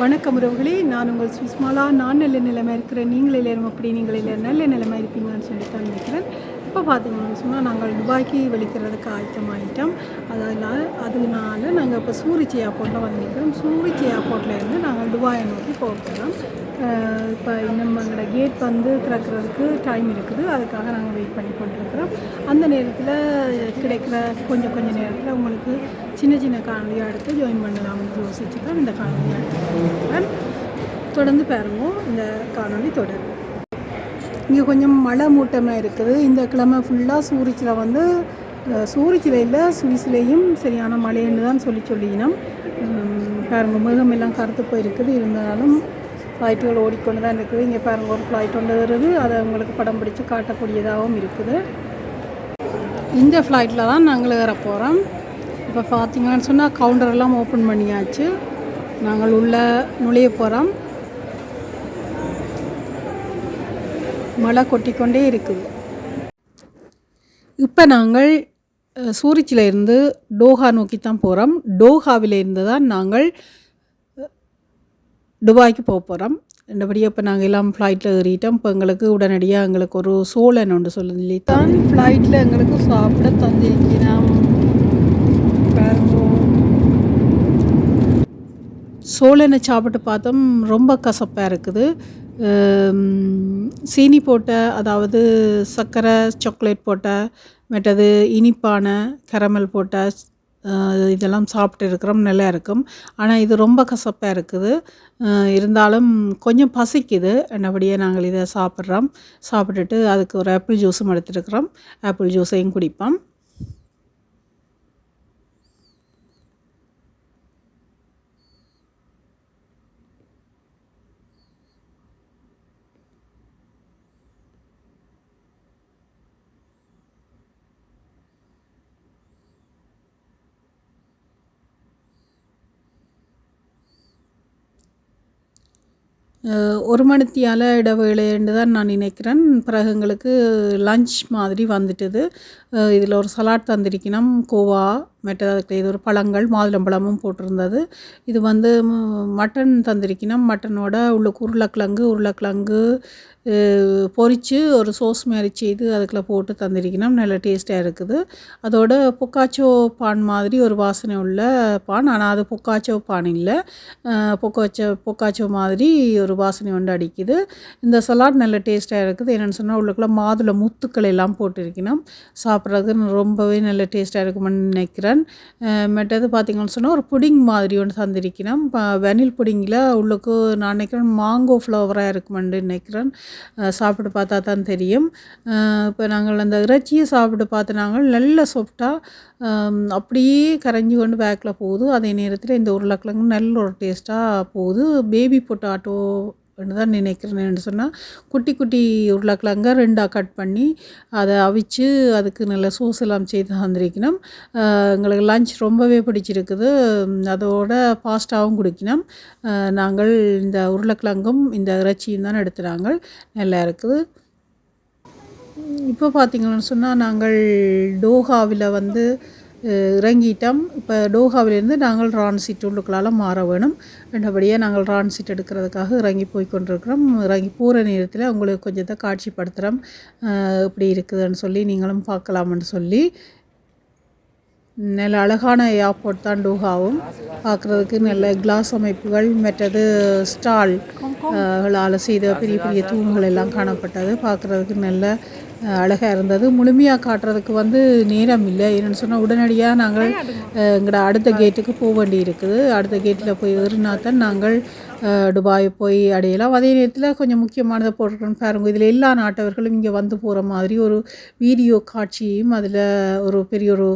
வணக்கம் உறவுகளே. நான் உங்கள் சுஸ்மாலா நான் நல்ல நிலைமை இருக்கிறேன். நீங்களே எல்லாரும் அப்படி நீங்களே இல்லை நல்ல நிலைமை இருப்பீங்கன்னு சொல்லி தான் நினைக்கிறேன். இப்போ பார்த்தீங்கன்னு சொன்னால் நாங்கள் துபாய்க்கு வெளிக்கிறதுக்கு ஆயத்தமாயிட்டோம் அதனால் அதனால நாங்கள் இப்போ சூரிச்சி ஏர்போர்ட்டில் வந்து நிற்கிறோம். சூரிச்சி ஏர்போர்ட்லேருந்து நாங்கள் துபாயை நோக்கி போகிறோம். இப்போ இன்னும் எங்களோட கேட் வந்து திறக்கிறதுக்கு டைம் இருக்குது. அதுக்காக நாங்கள் வெயிட் பண்ணி கொண்டிருக்கிறோம். அந்த நேரத்தில் கிடைக்கிற கொஞ்சம் கொஞ்சம் நேரத்தில் உங்களுக்கு சின்ன சின்ன காணொலியாக எடுத்து ஜாயின் பண்ணலாம்னு யோசிச்சு தான் இந்த காணொலியாக எடுத்துக்கிறேன் தொடர்ந்து பாருங்க இந்த காணொலி தொடரும். இங்கே கொஞ்சம் மழை மூட்டமாக இருக்குது. இந்த கிழமை ஃபுல்லாக சூரிச்சில் வந்து சூரிச்சிலையில் சுவிசிலையும் இல்லை சரியான மழைன்னு தான் சொல்லி சொல்லினோம். உம், பாருங்க எல்லாம் கருத்து போயிருக்குது. இருந்தாலும் ஃப்ளைட்டுகள் ஓடிக்கொண்டு தான் இருக்குது. இங்கே பாருங்க ஒரு ஃப்ளைட் ஒன்று வருது. அதை உங்களுக்கு படம் பிடிச்சி காட்டக்கூடியதாகவும் இருக்குது. இந்த ஃப்ளைட்டில் தான் நாங்கள் ஏற போகிறோம் இப்போ பார்த்தீங்கன்னு சொன்னால் கவுண்டர் எல்லாம் ஓப்பன் பண்ணியாச்சு. நாங்கள் உள்ள நுழைய போகிறோம் மழை கொட்டிக்கொண்டே இருக்குது. இப்போ நாங்கள் சூரிச்சிலேருந்து இருந்து டோஹா நோக்கி தான் போகிறோம் டோஹாவில் இருந்து தான் நாங்கள் துபாய்க்கு போக போகிறோம் ரெண்டபடியாக இப்போ நாங்கள் எல்லாம் ஃப்ளைட்டில் ஏறிட்டோம். இப்போ எங்களுக்கு உடனடியாக எங்களுக்கு ஒரு சோழன் ஒன்று சொல்லி தான் ஃப்ளைட்டில் எங்களுக்கு சாப்பிட தந்திருக்கிறோம் பாருங்க சோளனை சாப்பிட்டு பார்த்தோம் ரொம்ப கசப்பாக இருக்குது. சீனி போட்ட அதாவது சர்க்கரை சாக்லேட் போட்ட மற்றது இனிப்பான கரமல் போட்ட இதெல்லாம் சாப்பிட்டு இருக்கிறோம் நல்லா இருக்கும். ஆனால் இது ரொம்ப கசப்பாக இருக்குது. இருந்தாலும் கொஞ்சம் பசிக்குது. என்னபடியே நாங்கள் இதை சாப்பிட்றோம். சாப்பிட்டுட்டு அதுக்கு ஒரு ஆப்பிள் ஜூஸும் எடுத்துருக்குறோம். ஆப்பிள் ஜூஸையும் குடிப்போம். ஒரு மணித்தியால இடைவேளைன்னு தான் நான் நினைக்கிறேன். பிறகு எங்களுக்கு லஞ்ச் மாதிரி வந்துட்டுது. இதில் ஒரு சலாட் தந்திருக்கணும். கோவா மற்றது இது ஒரு பழங்கள் மாதுளம்பழமும் போட்டிருந்தது. இது வந்து மட்டன் தந்திருக்கணும் மட்டனோட உள்ள உருளைக்கிழங்கு உருளைக்கிழங்கு பொரித்து ஒரு சோஸ் மாதிரி செய்து அதுக்குள்ளே போட்டு தந்திருக்கணும் நல்ல டேஸ்ட்டாக இருக்குது. அதோட பொக்காச்சோ பான் மாதிரி ஒரு வாசனை உள்ள பான் ஆனால் அது பொக்காச்சோ பான் இல்லை. பொக்காச்சோ பொக்காச்சோ மாதிரி ஒரு வாசனை ஒன்று அடிக்குது. இந்த சலாட் நல்ல டேஸ்ட்டாக இருக்குது. என்னென்னு சொன்னால் உள்ளக்குள்ளே மாதுளை முத்துக்கள் எல்லாம் போட்டிருக்கணும் சாப்பிட்றதுக்கு ரொம்பவே நல்ல டேஸ்ட்டாக இருக்குமென்னு நினைக்கிறேன். தந்திருக்கிறேன் மற்றது பார்த்திங்கன்னு சொன்னால் ஒரு புடிங் மாதிரி ஒன்று தந்திருக்கணும் வெனில் புடிங்கில் உள்ளுக்கு நான் நினைக்கிறேன் மாங்கோ ஃப்ளவராக இருக்குமென்னு நினைக்கிறேன். சாப்பிட்டு பார்த்தா தான் தெரியும். இப்போ நாங்கள் அந்த இறைச்சியை சாப்பிட்டு பார்த்து நாங்கள் நல்ல சாஃப்டாக அப்படியே கரைஞ்சி கொண்டு பேக்கில் போகுது. அதே நேரத்தில் இந்த உருளைக்கிழங்கு நல்ல ஒரு டேஸ்ட்டாக போகுது. பேபி பொட்டாட்டோ தான் நினைக்கிறேன்னு சொன்னால் குட்டி குட்டி உருளைக்கிழங்க ரெண்டாக கட் பண்ணி அதை அவிச்சு அதுக்கு நல்ல சோஸ் எல்லாம் செய்து தந்திருக்கணும். எங்களுக்கு லஞ்ச் ரொம்பவே பிடிச்சிருக்குது. அதோட பாஸ்டாவும் குடிக்கணும். நாங்கள் இந்த உருளைக்கிழங்கும் இந்த இறைச்சியும் தான் எடுத்துனாங்க நல்லா இருக்குது. இப்போ பார்த்திங்கன்னு சொன்னால் நாங்கள் டோஹாவில் வந்து இறங்கிட்டோம். இப்போ டோஹாவிலிருந்து நாங்கள் ரான் சீட் மாற வேணும். ரெண்டபடியாக நாங்கள் ரான் சீட் எடுக்கிறதுக்காக இறங்கி போய் கொண்டிருக்கிறோம். இறங்கி போகிற நேரத்தில் உங்களுக்கு கொஞ்சத்தை காட்சிப்படுத்துகிறோம் இப்படி இருக்குதுன்னு சொல்லி நீங்களும் பார்க்கலாம்னு சொல்லி. நல்ல அழகான ஏர்போர்ட் தான் டூஹாவும். பார்க்குறதுக்கு நல்ல கிளாஸ் அமைப்புகள் மற்றது ஸ்டால் செய்த பெரிய பெரிய தூண்கள் எல்லாம் காணப்பட்டது. பார்க்குறதுக்கு நல்ல அழகாக இருந்தது. முழுமையாக காட்டுறதுக்கு வந்து நேரம் இல்லை. என்னென்னு சொன்னால் உடனடியாக நாங்கள் எங்களோட அடுத்த கேட்டுக்கு போக வேண்டி இருக்குது அடுத்த கேட்டில் போய் ஏறினா தான் நாங்கள் துபாய் போய் அடையலாம். அதே நேரத்தில் கொஞ்சம் முக்கியமானதை போட்டிருக்கோன்னு பாருங்க இதில் எல்லா நாட்டவர்களும் இங்கே வந்து போகிற மாதிரி ஒரு வீடியோ காட்சியும் அதில் ஒரு பெரிய ஒரு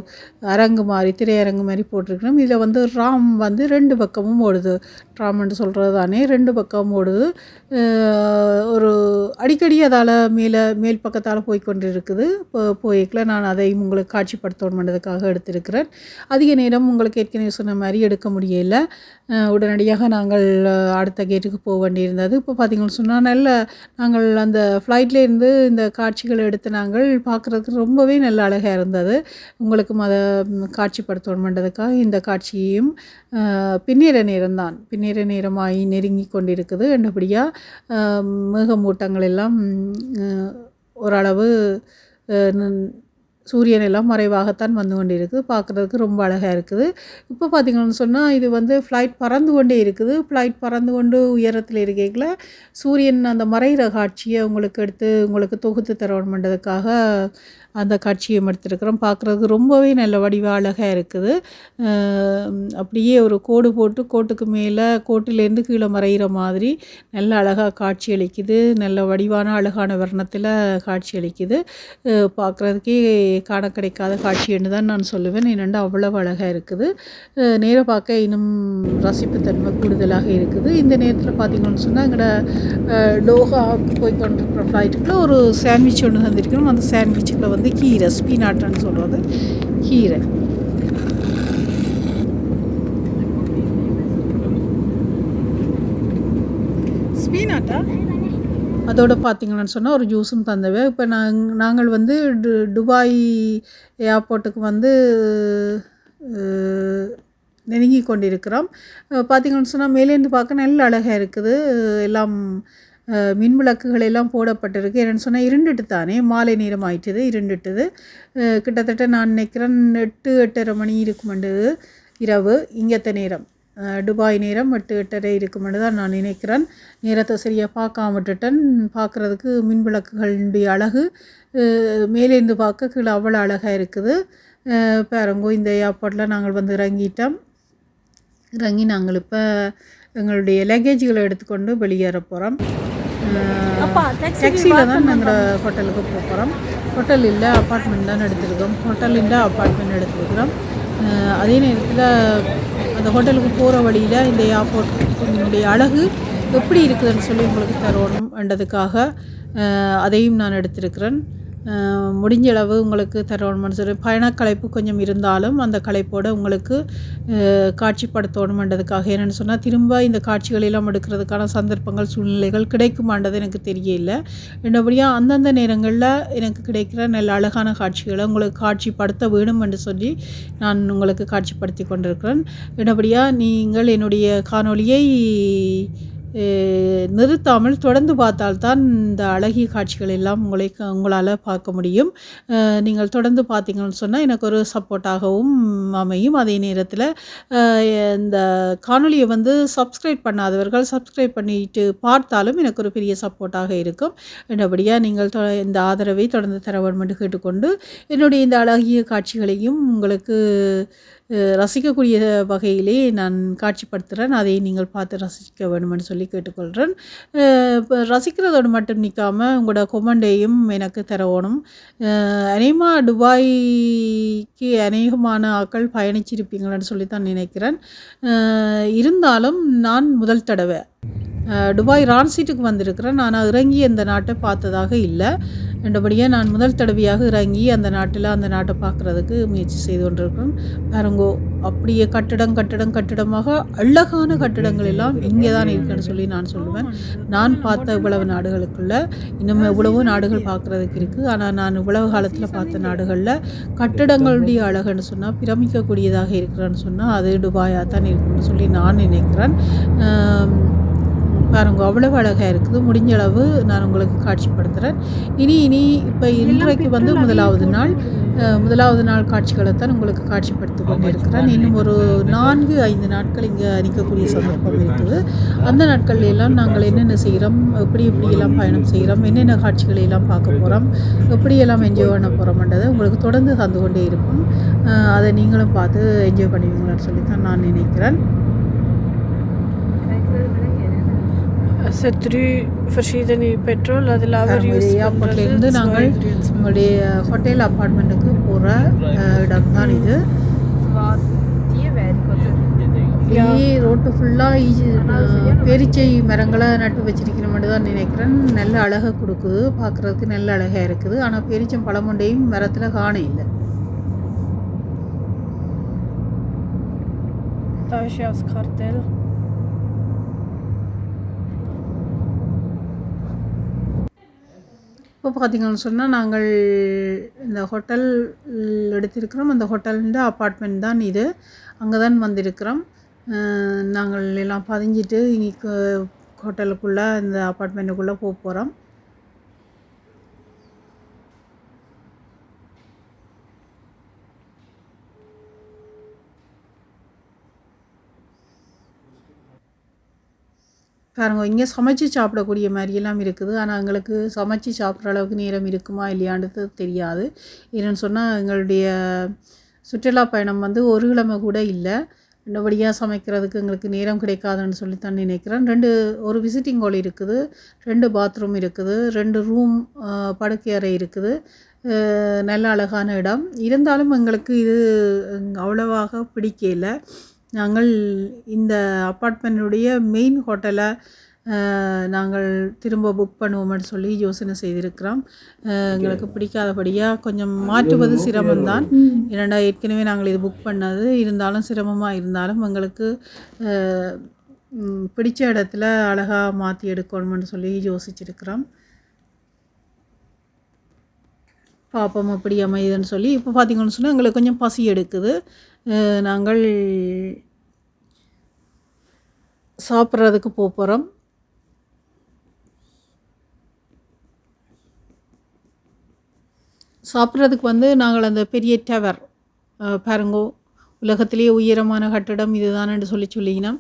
அரங்கு மாதிரி திரையரங்கு மாதிரி போட்டிருக்கணும். இதில் வந்து ராம் வந்து ரெண்டு பக்கமும் ஓடுது. ராம்னு சொல்கிறது தானே ரெண்டு பக்கமும் ஓடுது. ஒரு அடிக்கடி அதால் மேலே மேல் பக்கத்தால் போய்கொண்டு இருக்குது இப்போ போய்க்கல. நான் அதையும் உங்களுக்கு காட்சிப்படுத்தணுன்றதுக்காக எடுத்திருக்கிறேன். அதிக நேரம் உங்களுக்கு ஏற்கனவே சொன்ன மாதிரி எடுக்க முடியல. உடனடியாக நாங்கள் அடுத்த கேட்டுக்கு போக வேண்டியிருந்தது. இப்போ பார்த்தீங்கன்னு சொன்னால் நல்ல நாங்கள் அந்த ஃப்ளைட்லேருந்து இந்த காட்சிகளை எடுத்து நாங்கள் பார்க்குறதுக்கு ரொம்பவே நல்ல அழகாக இருந்தது. உங்களுக்கும் அதை காட்சிப்படுத்தணுமென்றதுக்காக இந்த காட்சியையும் அஹ், பின்னிற நேரம்தான் பின்னிற நேரமாகி நெருங்கி கொண்டிருக்குது. என்றபடியாக மேகமூட்டங்கள் எல்லாம் ஓரளவு சூரியன் எல்லாம் மறைவாகத்தான் வந்து கொண்டு இருக்குது பார்க்குறதுக்கு ரொம்ப அழகாக இருக்குது. இப்போ பார்த்திங்கன்னு சொன்னால் இது வந்து ஃப்ளைட் பறந்து கொண்டே இருக்குது. ஃப்ளைட் பறந்து கொண்டு உயரத்தில் இருக்கையில் சூரியன் அந்த மறைகிற காட்சியை உங்களுக்கு எடுத்து உங்களுக்கு தொகுத்து தரணுன்றதுக்காக அந்த காட்சியும் எடுத்துருக்குறோம் பார்க்குறதுக்கு ரொம்பவே நல்ல வடிவ அழகாக இருக்குது. அப்படியே ஒரு கோடு போட்டு கோட்டுக்கு மேலே கோட்டிலேருந்து கீழே மறைகிற மாதிரி நல்ல அழகாக காட்சி அளிக்குது. நல்ல வடிவான அழகான வர்ணத்தில் காட்சி அளிக்குது. பார்க்குறதுக்கே காண கிடைக்காத காட்சி என்று தான் நான் சொல்லுவேன். என்னென்னா அவ்வளவு அழகாக இருக்குது. நேராக பார்க்க இன்னும் ரசிப்புத்தன்மை கூடுதலாக இருக்குது. இந்த நேரத்தில் பார்த்தீங்கன்னு சொன்னால் எங்களோட அஹ், டோஹாவுக்கு போய் கொண்டிருக்கிற ஃப்ளைட்டுக்குள்ளே ஒரு சாண்ட்விச் ஒன்று தந்திருக்கணும் அந்த சாண்ட்விச்சுக்குள்ள வந்து கீரை ஸ்பீனாட்டான்னு சொல்கிறது கீரை. ஸ்பீனாட்டா? அதோட பார்த்தீங்கன்னு சொன்னால் ஒரு ஜூஸும் தந்தவை. இப்போ நாங் நாங்கள் வந்து டு துபாய் ஏர்போர்ட்டுக்கு வந்து நெருங்கி கொண்டிருக்கிறோம். அஹ், பார்த்தீங்கன்னு சொன்னால் மேலேருந்து பார்க்க நல்ல அழகாக இருக்குது. எல்லாம் மின் விளக்குகள் எல்லாம் போடப்பட்டிருக்கு. என்னென்னு சொன்னால் இருண்டுட்டு தானே. மாலை நேரம் ஆயிட்டுது இருண்டுட்டுது. கிட்டத்தட்ட நான் நினைக்கிறேன் எட்டு எட்டரை மணி இருக்குமெண்டு இரவு. இங்கத்த நேரம். துபாய் நேரம் எட்டு எட்டரை இருக்குமென்று தான் நான் நினைக்கிறேன். நேரத்தை சரியாக பார்க்காம விட்டுட்டேன். பார்க்குறதுக்கு மின் விளக்குகளுடைய அழகு மேலேருந்து பார்க்க கீழே அவ்வளோ அழகாக இருக்குது. பேரங்கோ இந்த ஏர்போர்ட்டில் நாங்கள் வந்து இறங்கிட்டோம். இறங்கி நாங்கள் இப்போ எங்களுடைய லக்கேஜ்களை எடுத்துக்கொண்டு வெளியேற போகிறோம். டாக்ஸியில் தான் நாங்கள் ஹோட்டலுக்கு போக போகிறோம் ஹோட்டல் இல்லை அப்பார்ட்மெண்ட் தான் எடுத்துருக்கோம் ஹோட்டல் இல்லை அப்பார்ட்மெண்ட் எடுத்துருக்கிறோம் அதே நேரத்தில் அந்த ஹோட்டலுக்கு போகிற வழியில் இந்த ஏர்போர்ட்டினுடைய அழகு எப்படி இருக்குதுன்னு சொல்லி உங்களுக்கு தரணும்ன்றதுக்காக அஹ் அதையும் நான் எடுத்திருக்கிறேன். முடிஞ்ச அளவு உங்களுக்கு தரணும்னு சொல்லி பயணக்கலைப்பு கொஞ்சம் இருந்தாலும் அந்த கலைப்போட உங்களுக்கு காட்சிப்படுத்தணுமென்றதுக்காக. என்னென்னு சொன்னால் திரும்ப இந்த காட்சிகள் எல்லாம் எடுக்கிறதுக்கான சந்தர்ப்பங்கள் சூழ்நிலைகள் கிடைக்குமான்றது எனக்கு தெரியல. என்னபடியாக அந்தந்த நேரங்களில் எனக்கு கிடைக்கிற நல்ல அழகான காட்சிகளை உங்களுக்கு காட்சிப்படுத்த வேணும் என்று சொல்லி நான் உங்களுக்கு காட்சிப்படுத்தி கொண்டிருக்கிறேன். என்னபடியாக நீங்கள் என்னுடைய காணொளியை நிறுத்தாமல் தொடர்ந்து பார்த்தால்தான் இந்த அழகிய காட்சிகள் எல்லாம் உங்களை உங்களால் பார்க்க முடியும். நீங்கள் தொடர்ந்து பார்த்தீங்கன்னு சொன்னால் எனக்கு ஒரு சப்போர்ட்டாகவும் அமையும். அதே நேரத்தில் இந்த காணொளியை வந்து சப்ஸ்கிரைப் பண்ணாதவர்கள் சப்ஸ்கிரைப் பண்ணிட்டு பார்த்தாலும் எனக்கு ஒரு பெரிய சப்போர்ட்டாக இருக்கும். என்னபடியாக நீங்கள் தொ- இந்த ஆதரவை தொடர்ந்து தர வேண்டும் என்று கேட்டுக்கொண்டு என்னுடைய இந்த அழகிய காட்சிகளையும் உங்களுக்கு ரசிக்கக்கூடிய வகையிலே நான் காட்சிப்படுத்துகிறேன் அதை நீங்கள் பார்த்து ரசிக்க வேணும்னு சொல்லி கேட்டுக்கொள்கிறேன் இப்போ ரசிக்கிறதோடு மட்டும் நிற்காமல் உங்களோட கொமெண்டையும் எனக்கு தரவணும். அநேகமாக துபாய்க்கு அநேகமான ஆக்கள் பயணிச்சிருப்பீங்கன்னு சொல்லி தான் நினைக்கிறேன் இருந்தாலும் நான் முதல் தடவை. துபாய் ரான்சிட்டுக்கு வந்திருக்கிறேன். நான் இறங்கி அந்த நாட்டை பார்த்ததாக இல்லை. ரெண்டபடியாக நான் முதல் தடவையாக இறங்கி அந்த நாட்டில் அந்த நாட்டை பார்க்குறதுக்கு முயற்சி செய்து கொண்டிருக்கிறேன். பாருங்கோ அப்படியே கட்டிடம் கட்டிடம் கட்டிடமாக அழகான கட்டிடங்கள் எல்லாம் இங்கே தான் இருக்குன்னு சொல்லி நான் சொல்லுவேன். நான் பார்த்த இவ்வளவு நாடுகளுக்குள்ள இன்னும் எவ்வளவோ நாடுகள் பார்க்குறதுக்கு இருக்குது ஆனால் நான் இவ்வளவு காலத்தில் பார்த்த நாடுகளில் கட்டிடங்களுடைய அழகுன்னு சொன்னால் பிரமிக்கக்கூடியதாக இருக்கிறேன்னு சொன்னால் அது டுபாயாக தான் இருக்குன்னு சொல்லி நான் நினைக்கிறேன். ஆம், பாருங்க அவ்வளவு அழகாக இருக்குது. முடிஞ்ச அளவு நான் உங்களுக்கு காட்சிப்படுத்துகிறேன் இனி இனி இப்போ இன்றைக்கு வந்து முதலாவது நாள். முதலாவது நாள் காட்சிகளை தான் உங்களுக்கு காட்சிப்படுத்தி கொண்டு இருக்கிறேன் இன்னும் ஒரு நான்கு ஐந்து நாட்கள் இங்கே நிற்கக்கூடிய சந்தர்ப்பம் இருக்குது அந்த நாட்கள்ல எல்லாம் நாங்கள் என்னென்ன செய்கிறோம் எப்படி எப்படியெல்லாம் பயணம் செய்கிறோம் என்னென்ன காட்சிகளை எல்லாம் பார்க்க போகிறோம் எப்படியெல்லாம் என்ஜாய் பண்ண போகிறோம்ன்றதை உங்களுக்கு தொடர்ந்து தந்து கொண்டே இருக்கும் அதை நீங்களும் பார்த்து என்ஜாய் பண்ணுவீங்களான்னு சொல்லி தான் நான் நினைக்கிறேன். I petrol eller lavar எங்களுடைய just ஏர்போர்ட்லேருந்து நாங்கள் எங்களுடைய ஹோட்டல் அப்பார்ட்மெண்ட்டுக்கு போகிற இடம் தான் இது. ரோட்டு ஃபுல்லாக பெரிச்சை மரங்களை நட்டு வச்சிருக்கணும்னு தான் நினைக்கிறேன். நல்ல அழகை கொடுக்குது. பார்க்குறதுக்கு நல்ல அழகாக இருக்குது. ஆனால் பெரிச்சம் பழமொண்டையும் மரத்தில் காண இல்லை. Tarshias kartel. இப்போ பார்த்தீங்கன்னு சொன்னால் நாங்கள் இந்த ஹோட்டல் எடுத்திருக்கிறோம். அந்த ஹோட்டல்ன்ற அப்பார்ட்மெண்ட் தான் இது. அங்கே தான் வந்திருக்கிறோம் நாங்கள் எல்லாம் பதிஞ்சிட்டு இன்னைக்கு ஹோட்டலுக்குள்ளே இந்த அப்பார்ட்மெண்ட்டுக்குள்ளே போக போகிறோம் பாருங்க இங்கே சமைச்சு சாப்பிடக்கூடிய மாதிரியெல்லாம் இருக்குது. ஆனால் எங்களுக்கு சமைச்சு சாப்பிட்ற அளவுக்கு நேரம் இருக்குமா இல்லையான்றது தெரியாது. என்னென்னு சொன்னால் எங்களுடைய சுற்றுலா பயணம் வந்து ஒரு கிழமை கூட இல்லை. ரெண்டுபடியாக சமைக்கிறதுக்கு எங்களுக்கு நேரம் கிடைக்காதுன்னு சொல்லி தான் நினைக்கிறேன். ரெண்டு ஒரு விசிட்டிங் ஹால் இருக்குது. ரெண்டு பாத்ரூம் இருக்குது. ரெண்டு ரூம் படுக்கை அறை இருக்குது. நல்ல அழகான இடம். இருந்தாலும் எங்களுக்கு இது அவ்வளவாக பிடிக்கல. நாங்கள் இந்த அப்பார்ட்மெண்ட்டுடைய மெயின் ஹோட்டலை நாங்கள் திரும்ப புக் பண்ணுவோம்னு சொல்லி யோசனை செய்திருக்கிறோம். எங்களுக்கு பிடிக்காதபடியாக கொஞ்சம் மாற்றுவது சிரமம்தான். ஏன்னா ஏற்கனவே நாங்கள் இது புக் பண்ணது இருந்தாலும் சிரமமாக இருந்தாலும் எங்களுக்கு பிடிச்ச இடத்துல அழகாக மாற்றி எடுக்கணும்னு சொல்லி யோசிச்சிருக்கிறோம். பார்ப்போம் எப்படி அமையுதுன்னு சொல்லி இப்போ பார்த்தீங்கன்னு சொன்னால் எங்களுக்கு கொஞ்சம் பசி எடுக்குது. நாங்கள் சாப்பிட்றதுக்கு போகிறோம் சாப்பிட்றதுக்கு வந்து நாங்கள் அந்த பெரிய டவர் பாருங்கோ உலகத்திலேயே உயரமான கட்டடம் இதுதானு சொல்லி சொல்லிக்கினோம்.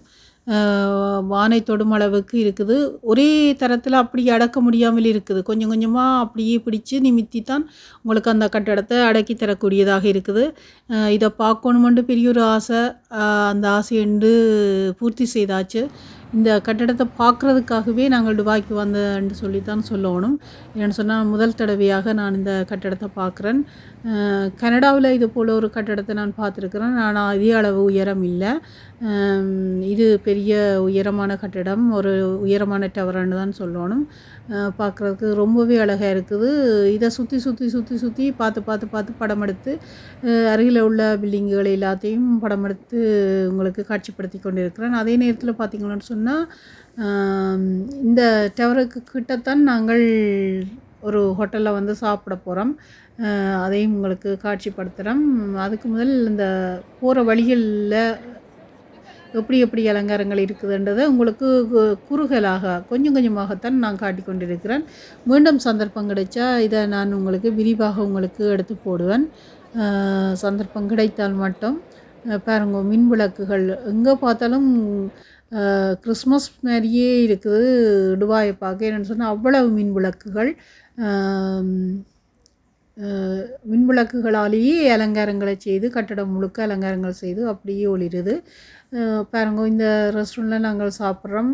வானை தொடும் அளவுக்கு இருக்குது. ஒரே தரத்தில் அப்படி அடக்க முடியாமல் இருக்குது. கொஞ்சம் கொஞ்சமாக அப்படியே பிடிச்சு நிமித்தி தான் உங்களுக்கு அந்த கட்டடத்தை அடக்கி தரக்கூடியதாக இருக்குது. இதை பார்க்கணுமெண்டு பெரிய ஒரு ஆசை. அந்த அந்த ஆசையண்டு பூர்த்தி செய்தாச்சு. இந்த கட்டடத்தை பார்க்குறதுக்காகவே நாங்கள் துபாய்க்கு வந்தேன்னு சொல்லி தான் சொல்லணும். ஏன்னு சொன்னால் முதல் தடவையாக நான் இந்த கட்டடத்தை பார்க்குறேன். கனடாவில் இது போல் ஒரு கட்டடத்தை நான் பார்த்துருக்குறேன். ஆனால் அதே அளவு உயரம் இல்லை. இது பெரிய உயரமான கட்டடம். ஒரு உயரமான டவர்னு தான் சொல்லணும். பார்க்குறதுக்கு ரொம்பவே அழகாக இருக்குது. இதை சுற்றி சுற்றி சுற்றி சுற்றி பார்த்து பார்த்து பார்த்து படம் எடுத்து அருகில் உள்ள பில்டிங்குகள் எல்லாத்தையும் படம் எடுத்து உங்களுக்கு காட்சிப்படுத்தி கொண்டிருக்கிறேன். அதே நேரத்தில் பார்த்தீங்கன்னு சொன்னால் இந்த டவருக்கு கிட்டத்தான் நாங்கள் ஒரு ஹோட்டலில் வந்து சாப்பிட போகிறோம் அதையும் உங்களுக்கு காட்சிப்படுத்துகிறோம் அதுக்கு முதல் இந்த போகிற வழிகளில் எப்படி எப்படி அலங்காரங்கள் இருக்குதுன்றதை உங்களுக்கு கு- குறுகலாக கொஞ்சம் கொஞ்சமாகத்தான் நான் காட்டி கொண்டிருக்கிறேன். மீண்டும் சந்தர்ப்பம் கிடைச்சா இதை நான் உங்களுக்கு விரிவாக உங்களுக்கு எடுத்து போடுவேன். சந்தர்ப்பம் கிடைத்தால் மட்டும் பாருங்க மின் விளக்குகள் எங்கே பார்த்தாலும் கிறிஸ்மஸ் மாதிரியே இருக்குது இடுவாயை பார்க்க. என்னென்னு சொன்னால் அவ்வளவு மின் விளக்குகள் மின் விளக்குகளாலேயே அலங்காரங்களை செய்து கட்டடம் முழுக்க அலங்காரங்கள் செய்து அப்படியே ஒளிருது. பாருங்க இந்த ரெஸ்டாரண்ட்டில் நாங்கள் சாப்பிட்றோம்.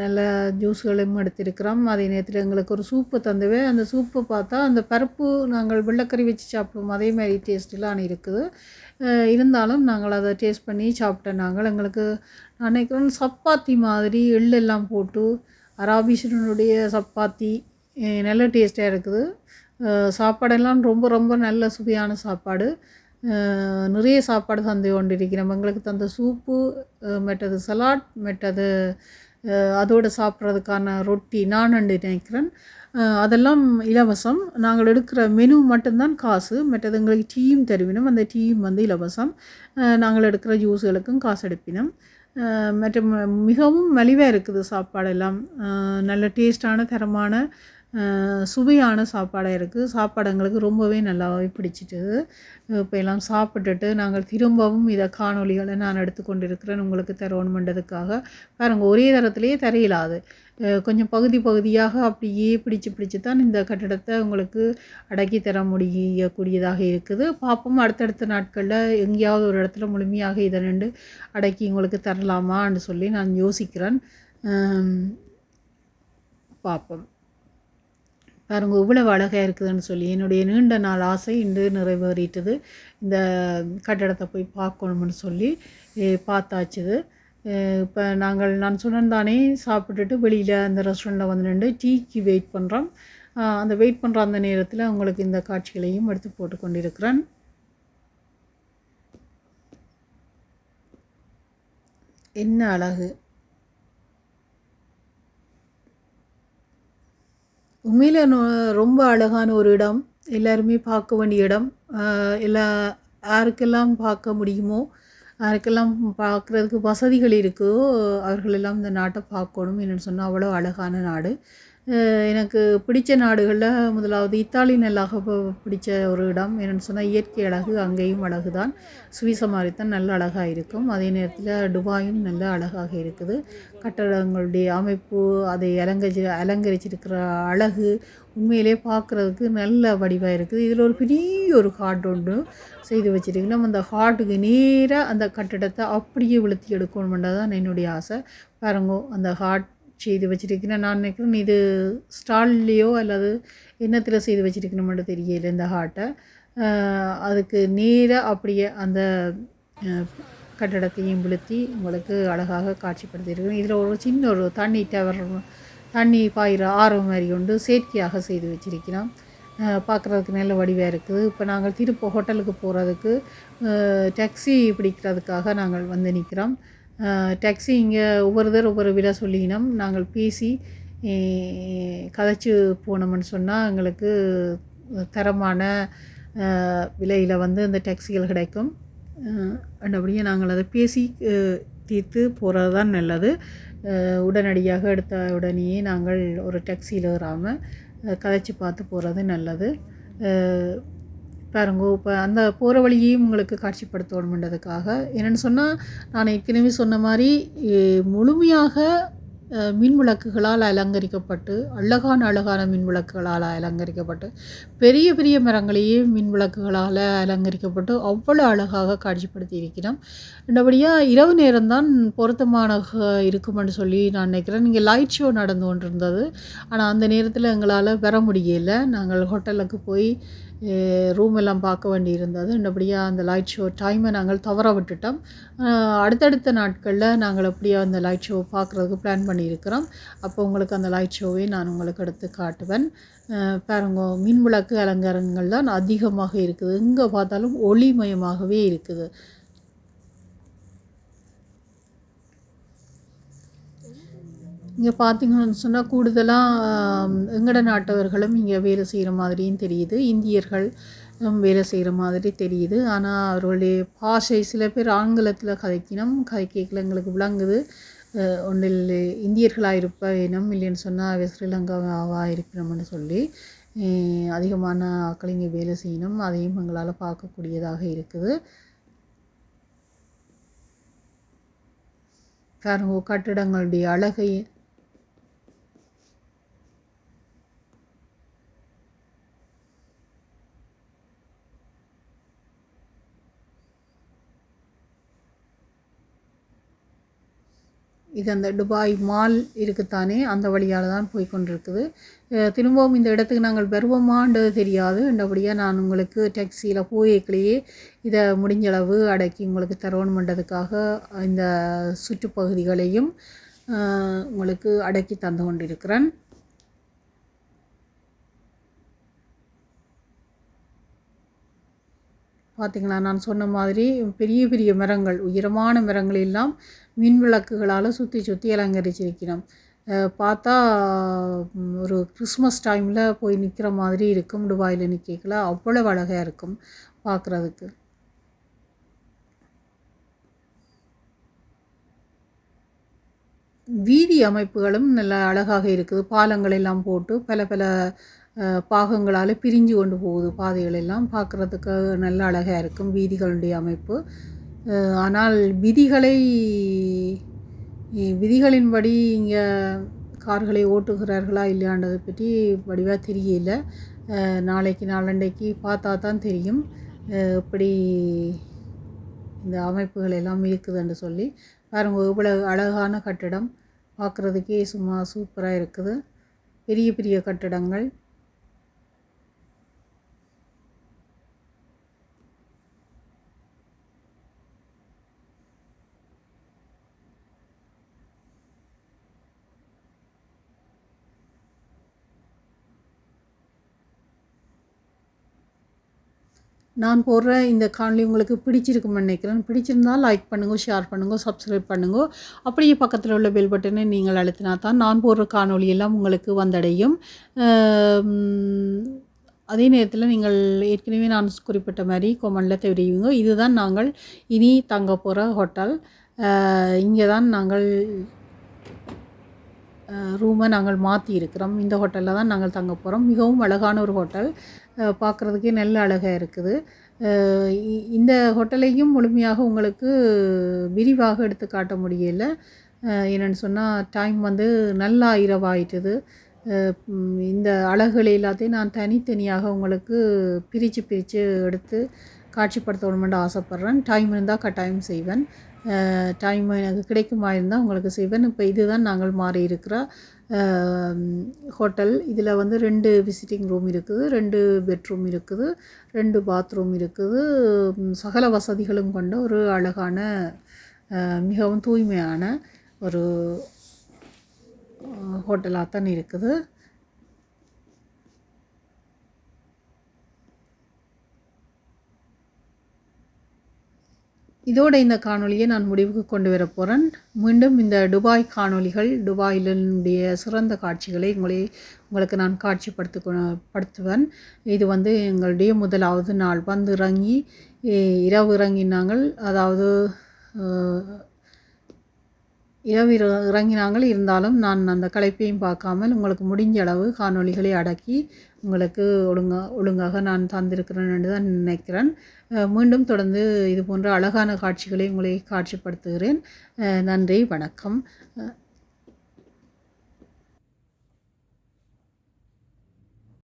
நல்ல ஜூஸ்களையும் எடுத்திருக்கிறோம். அதே நேரத்தில் எங்களுக்கு ஒரு சூப்பு தந்தவே அந்த சூப்பை பார்த்தா அந்த பருப்பு நாங்கள் வெள்ளைக்கறி வச்சு சாப்பிடுவோம். அதே மாதிரி டேஸ்ட்டெலாம் இருக்குது. இருந்தாலும் நாங்கள் அதை டேஸ்ட் பண்ணி சாப்பிட்டோம். நாங்கள் எங்களுக்கு நான் நினைக்கிறேன் சப்பாத்தி மாதிரி எள்ளெல்லாம் போட்டு அராபிஷனுடைய சப்பாத்தி நல்ல டேஸ்ட்டாக இருக்குது. சாப்பாடெல்லாம் ரொம்ப ரொம்ப நல்ல சுவையான சாப்பாடு. நிறைய சாப்பாடு தந்து கொண்டிருக்கிறோம். எங்களுக்கு தந்த சூப்பு அஹ் மற்றது சலாட் மற்றது அதோடு சாப்பிட்றதுக்கான ரொட்டி நான் நினைக்கிறேன். அதெல்லாம் இலவசம். நாங்கள் எடுக்கிற மெனு மட்டும்தான் காசு. மற்றது எங்களுக்கு டீயும் தருவினோம். அந்த டீயும் வந்து இலவசம். நாங்கள் எடுக்கிற ஜூஸுகளுக்கும் காசு எடுப்பினோம். மற்ற மற்றும் மிகவும் மலிவாக இருக்குது சாப்பாடெல்லாம். நல்ல டேஸ்டான தரமான சுவையான சாப்பாடாக இருக்குது சாப்பாடு எங்களுக்கு ரொம்பவே நல்லாவே பிடிச்சிட்டுது இப்போ எல்லாம் சாப்பிட்டுட்டு நாங்கள் திரும்பவும் இதை காணொளிகளை நான் எடுத்துக்கொண்டு இருக்கிறேன் உங்களுக்கு தரணுமென்றதுக்காக பாருங்க ஒரே தரத்துலேயே தரையிலாது கொஞ்சம் பகுதி பகுதியாக அப்படியே பிடிச்சு பிடிச்சு தான் இந்த கட்டடத்தை உங்களுக்கு அடக்கி தர முடியக்கூடியதாக இருக்குது. பார்ப்போம் அடுத்தடுத்த நாட்களில் எங்கேயாவது ஒரு இடத்துல முழுமையாக இதை நின்று அடக்கி உங்களுக்கு தரலாமான்னு சொல்லி நான் யோசிக்கிறேன். பார்ப்போம். பாருங்க இவ்வளவு அழகாக இருக்குதுன்னு சொல்லி என்னுடைய நீண்ட நாள் ஆசை இன்று நிறைவேறிட்டது. இந்த கட்டடத்தை போய் பார்க்கணும்னு சொல்லி பார்த்தாச்சுது இப்போ நாங்கள் நான் சொன்னேன் தானே சாப்பிட்டுட்டு வெளியில் அந்த ரெஸ்டாரண்ட்டில் வந்து நின்று டீக்கு வெயிட் பண்ணுறோம் அந்த வெயிட் பண்ணுற அந்த நேரத்தில் உங்களுக்கு இந்த காட்சிகளையும் எடுத்து போட்டு கொண்டிருக்கிறேன். என்ன அழகு. உண்மையில் ரொம்ப அழகான ஒரு இடம். எல்லாருமே பார்க்க வேண்டிய இடம். எல்லா யாருக்கெல்லாம் பார்க்க முடியுமோ யாருக்கெல்லாம் பார்க்குறதுக்கு வசதிகள் இருக்கோ அவர்களெல்லாம் இந்த நாட்டை பார்க்கணும். என்னென்னு சொன்னால் அவ்வளோ அழகான நாடு. எனக்கு பிடிச்ச நாடுகளில் முதலாவது இத்தாலி நல்லாக ப- பிடிச்ச ஒரு இடம். என்னென்னு சொன்னால் இயற்கை அழகு அங்கேயும் அழகு தான் சுவிச மாதிரி தான் நல்ல அழகாக இருக்கும். அதே நேரத்தில் துபாயும் நல்ல அழகாக இருக்குது. கட்டடங்களுடைய அமைப்பு அதை அலங்கரிச்சு அலங்கரிச்சிருக்கிற அழகு உண்மையிலே பார்க்குறதுக்கு நல்ல வடிவாக இருக்குது. இதில் ஒரு பெரிய ஒரு ஹார்ட் ஒன்று செய்து வச்சிருக்கு நம்ம அந்த ஹார்ட்டுக்கு நேராக அந்த கட்டடத்தை அப்படியே விழுத்தி எடுக்கணுமென்றது தான் என்னுடைய ஆசை. பாருங்கோ அந்த ஹார்ட் செய்து வச்சுருக்கிறேன். நான் நினைக்கிறேன் இது ஸ்டால்லையோ அல்லது என்னத்தில் செய்து வச்சிருக்கணுமென்று தெரியல இந்த ஹார்ட்டை அதுக்கு நேராக அப்படியே அந்த கட்டடத்தையும் விழுத்தி உங்களுக்கு அழகாக காட்சிப்படுத்தியிருக்கிறேன். இதில் ஒரு சின்ன ஒரு தண்ணி டவர் தண்ணி பாயிற ஆர்வம் மாதிரி கொண்டு செயற்கையாக செய்து வச்சிருக்கிறோம். பார்க்குறதுக்கு நல்ல வடிவாக இருக்குது. இப்போ நாங்கள் திருப்ப ஹோட்டலுக்கு போகிறதுக்கு டாக்ஸி பிடிக்கிறதுக்காக நாங்கள் வந்து நிற்கிறோம் டாக்ஸி இங்கே ஒவ்வொருத்தர் ஒவ்வொரு விட சொல்லினோம் நாங்கள் பேசி கதைச்சு போனோம்னு சொன்னால் எங்களுக்கு தரமான விலையில் வந்து இந்த டாக்ஸிகள் கிடைக்கும். அப்படியே நாங்கள் அதை பேசி தீர்த்து போகிறது தான் நல்லது உடனடியாக எடுத்த உடனேயே நாங்கள் ஒரு டாக்ஸியில் ஏறாமல் கதைச்சி பார்த்து போகிறது நல்லது. பாருங்க இப்போ அந்த போகிற வழியையும் உங்களுக்கு காட்சிப்படுத்தணுமென்றதுக்காக. என்னென்னு சொன்னால் நான் ஏற்கனவே சொன்ன மாதிரி முழுமையாக மின் விளக்குகளால் அலங்கரிக்கப்பட்டு அழகான அழகான மின் விளக்குகளால் அலங்கரிக்கப்பட்டு பெரிய பெரிய மரங்களையே மின் விளக்குகளால் அலங்கரிக்கப்பட்டு அவ்வளோ அழகாக காட்சிப்படுத்தி இருக்கிறோம் ரெண்டபடியாக இரவு நேரம்தான் பொருத்தமான இருக்குமென்னு சொல்லி நான் நினைக்கிறேன். நீங்கள் லைட் ஷோ நடந்து கொண்டிருந்தது. ஆனால் அந்த நேரத்தில் எங்களால் வர முடியலை. நாங்கள் ஹோட்டலுக்கு போய் ரூம் எல்லாம் பார்க்க வேண்டி இருந்தது ரெண்டபடியாக அந்த லைட் ஷோ டைமை நாங்கள் தவற விட்டுட்டோம். அடுத்தடுத்த நாட்களில் நாங்கள் அப்படியே அந்த லைட் ஷோ பார்க்குறதுக்கு பிளான் பண்ணியிருக்கிறோம். அப்போ உங்களுக்கு அந்த லைட் ஷோவை நான் உங்களுக்கு எடுத்து காட்டுவேன். பாருங்க மின் விளக்கு அலங்காரங்கள் தான் அதிகமாக இருக்குது. எங்கே பார்த்தாலும் ஒளிமயமாகவே இருக்குது. இங்கே பார்த்தீங்கன்னு சொன்னால் கூடுதலாக எங்கட நாட்டவர்களும் இங்கே வேலை செய்கிற மாதிரியும் தெரியுது. இந்தியர்கள் வேலை செய்கிற மாதிரி தெரியுது. ஆனால் அவர்களுடைய பாஷை சில பேர் ஆங்கிலத்தில் கதைக்கினம் கதைக்கல எங்களுக்கு விளங்குது. ஒன்றில் இந்தியர்களாக இருப்ப இனம் இல்லைன்னு சொன்னால் ஸ்ரீலங்காவாக இருக்கிறோம்னு சொல்லி அதிகமான ஆட்கள் இங்கே வேலை செய்யணும். அதையும் எங்களால் பார்க்கக்கூடியதாக இருக்குது. காரணம் கட்டிடங்களுடைய அழகை இது அந்த துபாய் மால் இருக்குத்தானே அந்த வழியால் தான் போய் கொண்டிருக்குது திரும்பவும் இந்த இடத்துக்கு நாங்கள் வருவோமான்றது தெரியாது. என்றபடியாக நான் உங்களுக்கு டாக்ஸியில் போய்க்கலையே இதை முடிஞ்சளவு அடக்கி உங்களுக்கு தரணுமென்றதுக்காக இந்த சுற்றுப்பகுதிகளையும் உங்களுக்கு அடக்கி தந்து கொண்டிருக்கிறேன். பார்த்திங்களா நான் சொன்ன மாதிரி பெரிய பெரிய மரங்கள் உயரமான மரங்கள் எல்லாம் மின் விளக்குகளால் சுற்றி சுற்றி அலங்கரிச்சிருக்கிறோம் பார்த்தா ஒரு கிறிஸ்மஸ் டைமில் போய் நிற்கிற மாதிரி இருக்கும். துபாயில் நிற்கல அவ்வளோ அழகாக இருக்கும் பார்க்குறதுக்கு வீதி அமைப்புகளும் நல்ல அழகாக இருக்குது. பாலங்கள் எல்லாம் போட்டு பல பல பாகங்களால் பிரிஞ்சு கொண்டு போகுது. பாதைகள் எல்லாம் பார்க்குறதுக்கு நல்ல அழகாக இருக்கும் வீதிகளுடைய அமைப்பு. ஆனால் விதிகளை விதிகளின்படி இங்கே கார்களை ஓட்டுகிறார்களா இல்லையான்றதை பற்றி வடிவாக தெரியல. நாளைக்கு நாளண்டைக்கு பார்த்தா தான் தெரியும். எப்படி இந்த அமைப்புகள் எல்லாம் இருக்குதுன்னு சொல்லி. பாருங்க இவ்வளவு அழகான கட்டிடம். பார்க்குறதுக்கே சும்மா சூப்பராக இருக்குது. பெரிய பெரிய கட்டிடங்கள். நான் போடுற இந்த காணொலி உங்களுக்கு பிடிச்சிருக்கும்னு நினைக்கிறேன். பிடிச்சிருந்தால் லைக் பண்ணுங்கள் ஷேர் பண்ணுங்க சப்ஸ்கிரைப் பண்ணுங்க. அப்படியே பக்கத்தில் உள்ள பெல் பட்டனை நீங்கள் அழுத்தினா தான் நான் போடுற காணொளி எல்லாம் உங்களுக்கு வந்தடையும். அதே நேரத்தில் நீங்கள் ஏற்கனவே நான் குறிப்பிட்ட மாதிரி கொமெண்டில் தெரிவிங்க இதுதான் நாங்கள் இனி தங்க போகிற ஹோட்டல் இங்கே தான் நாங்கள் ரூமை நாங்கள் மாற்றி இருக்கிறோம். இந்த ஹோட்டலில் தான் நாங்கள் தங்க போகிறோம் மிகவும் அழகான ஒரு ஹோட்டல் பார்க்குறதுக்கே நல்ல அழகாக இருக்குது. இந்த ஹோட்டலையும் முழுமையாக உங்களுக்கு விரிவாக எடுத்து காட்ட முடியல. என்னென்னு சொன்னால் டைம் வந்து நல்லா இரவாயிட்டுது. இந்த அழகுகள் எல்லாத்தையும் நான் தனித்தனியாக உங்களுக்கு பிரித்து பிரித்து எடுத்து காட்சிப்படுத்தணுமென்று ஆசைப்பட்றேன். டைம் இருந்தால் கட்டாயம் செய்வேன். டைம் எனக்கு கிடைக்குமா இருந்தால் உங்களுக்கு செய்வேன். இப்போ இதுதான் நாங்கள் மாறி இருக்கிற ஹோட்டல். இதில் வந்து ரெண்டு விசிட்டிங் ரூம் இருக்குது ரெண்டு பெட்ரூம் இருக்குது ரெண்டு பாத்ரூம் இருக்குது. சகல வசதிகளும் கொண்ட ஒரு அழகான மிகவும் தூய்மையான ஒரு ஹோட்டலாக தான் இருக்குது. இதோட இந்த காணொளியை நான் முடிவுக்கு கொண்டு வர போகிறேன் மீண்டும் இந்த துபாய் காணொளிகள் துபாயிலுடைய சிறந்த காட்சிகளை உங்களை உங்களுக்கு நான் காட்சிப்படுத்து படுத்துவேன். இது வந்து எங்களுடைய முதலாவது நாள். வந்து இறங்கி இரவு இறங்கினாங்கள். அதாவது இரவு இற- இறங்கினாங்கள். இருந்தாலும் நான் அந்த களைப்பையும் பார்க்காமல் உங்களுக்கு முடிஞ்ச அளவு காணொளிகளை அடக்கி உங்களுக்கு ஒழுங்கா ஒழுங்காக நான் தந்திருக்கிறேன் என்று தான் நினைக்கிறேன் மீண்டும் தொடர்ந்து இது போன்ற அழகான காட்சிகளை உங்களை காட்சிப்படுத்துகிறேன். நன்றி வணக்கம்.